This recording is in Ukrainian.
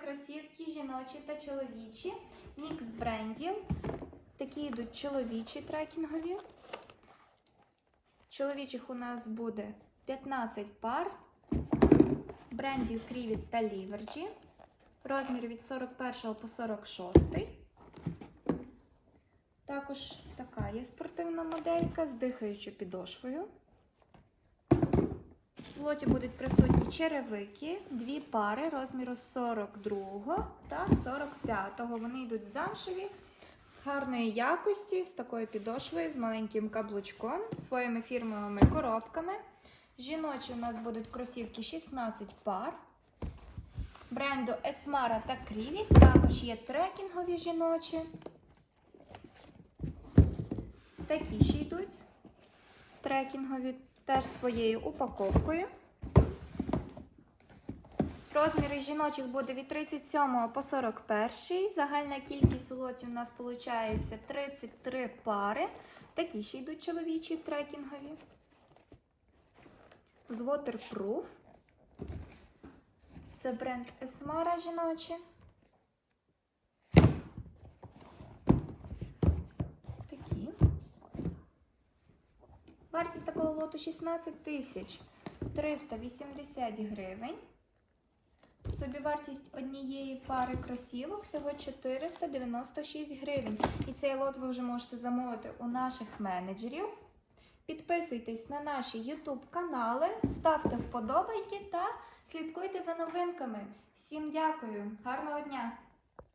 кросівки жіночі та чоловічі. Мікс брендів. Такі йдуть чоловічі трекінгові. Чоловічих у нас буде 15 пар. Брендів Крівіт та Ліверджі. Розмір від 41 по 46. Також така є спортивна моделька з дихаючою підошвою. Лоті будуть присутні черевики, дві пари розміру 42 та 45. Вони йдуть замшеві, гарної якості, з такою підошвою, з маленьким каблучком, своїми фірмовими коробками. Жіночі у нас будуть кросівки 16 пар. Бренду Esmara та Кріві. Також є трекінгові жіночі. Такі ще йдуть. Трекінгові теж своєю упаковкою. Розміри жіночих буде від 37 по 41. Загальна кількість у лоті у нас виходить 33 пари. Такі ще йдуть чоловічі трекінгові. З Waterproof. Це бренд Esmara жіночі. Такі. Вартість такого лоту 16 тисяч 380 гривень. Собівартість однієї пари кросівок всього 496 гривень. І цей лот ви вже можете замовити у наших менеджерів. Підписуйтесь на наші YouTube канали, ставте вподобайки та слідкуйте за новинками. Всім дякую, гарного дня!